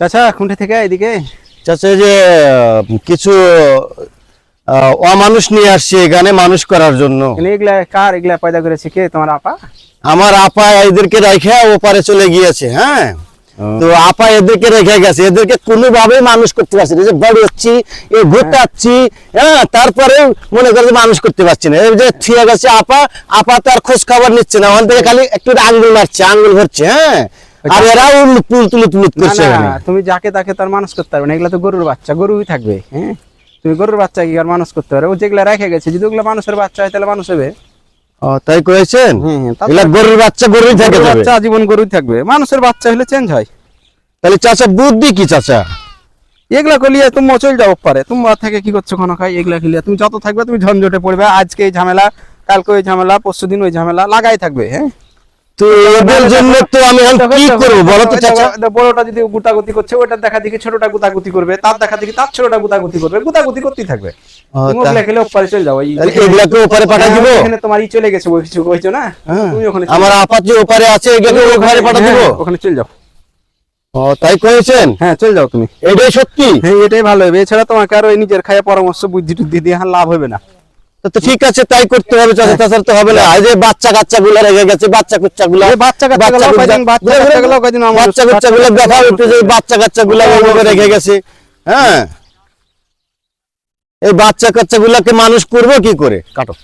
চাচা খুঁটে থেকে এদিকে? চাচা যে কিছু অমানুষ নিয়ে আসছে এখানে মানুষ করার জন্য। এগুলা কার এগুলা পয়দা করেছে কে? তোমার আপা? আমার আপা এদেরকে রেখে ওপারে চলে গিয়েছে হ্যাঁ? তো আপা এদেরকে রেখে গেছে এদেরকে কোনোভাবেই মানুষ করতে পারছি না। যে বড় হচ্ছি এ ঘুরতাচ্ছি হ্যাঁ? তারপরে মনে করে মানুষ করতে পারছি না। যে থিয়ে গেছে আপা আপা তার খোঁজ খবর নিচ্ছে না। ওখান থেকে খালি একটু আঙ্গুল মারছে আঙ্গুল ভরছে হ্যাঁ? আর এরা তুলুত তুলুত না করছে তুমি যাকে তাকে তার মানুষ করতে পারবে না এগুলা তো গরুর বাচ্চা গরুই থাকবে হ্যাঁ? তুমি গরুর বাচ্চা কি আর মানুষ করতে পারবে? ও যেগুলা রেখে গেছে যদি ওগুলা মানুষের বাচ্চা হয় তাহলে মানুষ হবে। ও, তাই করেছেন? হ্যাঁ, হ্যাঁ, এগুলা গরুর বাচ্চা গরুই থাকে বাচ্চা জীবন গরুই থাকবে। মানুষের বাচ্চা হলে চেঞ্জ হয়। তাহলে চাচা বুদ্ধি কি চাচা? এগুলা কলিয়ে তুমি চল যাব পারে। তোমার থেকে কি করছ কোনো খাই? এগুলা খেলিয়ে তুমি যত থাকবে তুমি ঝঞ্ঝটে পড়বে। আজকে এই ঝামেলা কালকে ওই ঝামেলা পরশু দিন ওই ঝামেলা লাগাই থাকবে হ্যাঁ? তো এদের জন্য তো আমি এখন কি করব বলো তো চাচা? বড়টা যদি গুতাগুতি করছে ওটার দেখা দেখি ছোটটা গুতাগুতি করবে তার দেখা দেখি তার ছোটটা গুতাগুতি করবে গুতাগুতি করতেই থাকবে। ও, তুমি তা- ওগুলা খেলে ওপারে চলে যাও এগুলাকে ওপারে পাঠিয়ে দিবো? হ্যাঁ, এখানে তোমার ই চলে গেছে ওই কিছু কইছো না? হ্যাঁ। তুমি ওখানে আমার আপাত যে ওপারে আছে এগুলোকে দিব? হ্যাঁ, ওখানে চলে যাও। ও তাই করেছেন? হ্যাঁ চলে যাও তুমি। এটাই সত্যি? হ্যাঁ এটাই ভালো হবে। এছাড়া তোমাকে আর ওই নিজের খায়া পরামর্শ বুদ্ধি টুদ্ধি দিয়ে লাভ হবে না। তো ঠিক আছে তাই করতে হবে চাচা তাছাড়া তো হবে না। এই যে বাচ্চা কাচ্চা গুলা রেখে গেছে বাচ্চা কুচ্চা গুলা বাচ্চা কাচ্চা গুলো বাচ্চা কাচ্চা গুলো কয়দিন আমার বাচ্চা কাচ্চা গুলো দেখা হচ্ছে যে বাচ্চা কাচ্চা গুলো রেখে গেছে। হ্যাঁ। এই বাচ্চা কাচ্চা গুলাকে মানুষ করব কি করে? কাটো।